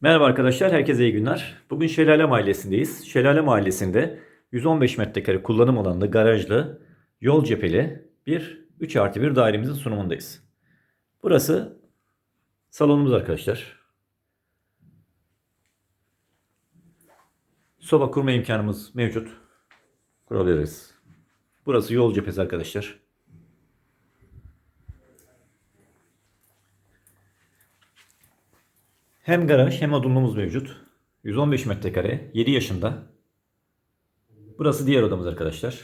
Merhaba arkadaşlar, herkese iyi günler. Bugün Şelale Mahallesi'ndeyiz. Şelale Mahallesi'nde 115 metrekare kullanım alanlı, garajlı, yol cepheli bir 3 artı 1 dairemizin sunumundayız. Burası salonumuz arkadaşlar. Soba kurma imkanımız mevcut. Kurabiliriz. Burası yol cephesi arkadaşlar. Hem garaj hem odunluğumuz mevcut. 115 metrekare, 7 yaşında. Burası diğer odamız arkadaşlar.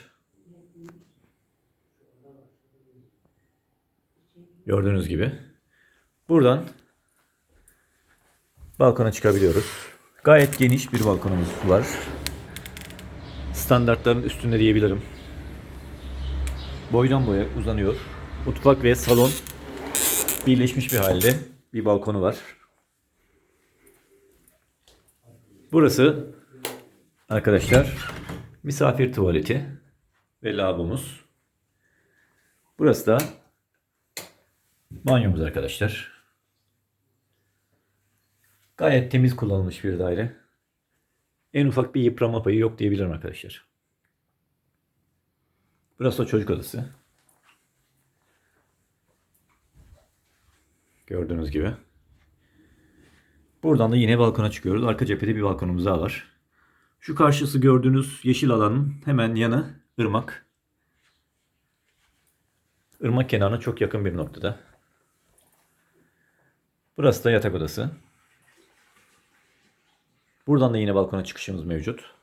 Gördüğünüz gibi. Buradan balkona çıkabiliyoruz. Gayet geniş bir balkonumuz var. Standartların üstünde diyebilirim. Boydan boya uzanıyor. Mutfak ve salon birleşmiş bir halde bir balkonu var. Burası arkadaşlar misafir tuvaleti ve lavabomuz. Burası da banyomuz arkadaşlar. Gayet temiz kullanılmış bir daire. En ufak bir yıprama payı yok diyebilirim arkadaşlar. Burası da çocuk odası. Gördüğünüz gibi. Buradan da yine balkona çıkıyoruz. Arka cephede bir balkonumuz daha var. Şu karşısı gördüğünüz yeşil alanın hemen yanı ırmak. Irmak kenarına çok yakın bir noktada. Burası da yatak odası. Buradan da yine balkona çıkışımız mevcut.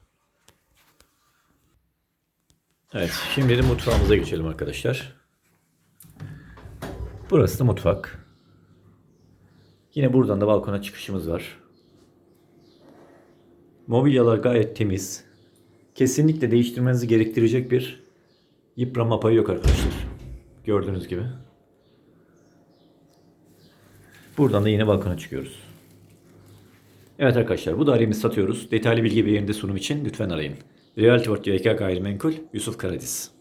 Evet, şimdi de mutfağımıza geçelim arkadaşlar. Burası da mutfak. Yine buradan da balkona çıkışımız var. Mobilyalar gayet temiz. Kesinlikle değiştirmenizi gerektirecek bir yıprama payı yok arkadaşlar. Gördüğünüz gibi. Buradan da yine balkona çıkıyoruz. Evet arkadaşlar bu dairemizi satıyoruz. Detaylı bilgi ve yerinde sunum için lütfen arayın. Realty World YK Gayrimenkul Yusuf Karadiz.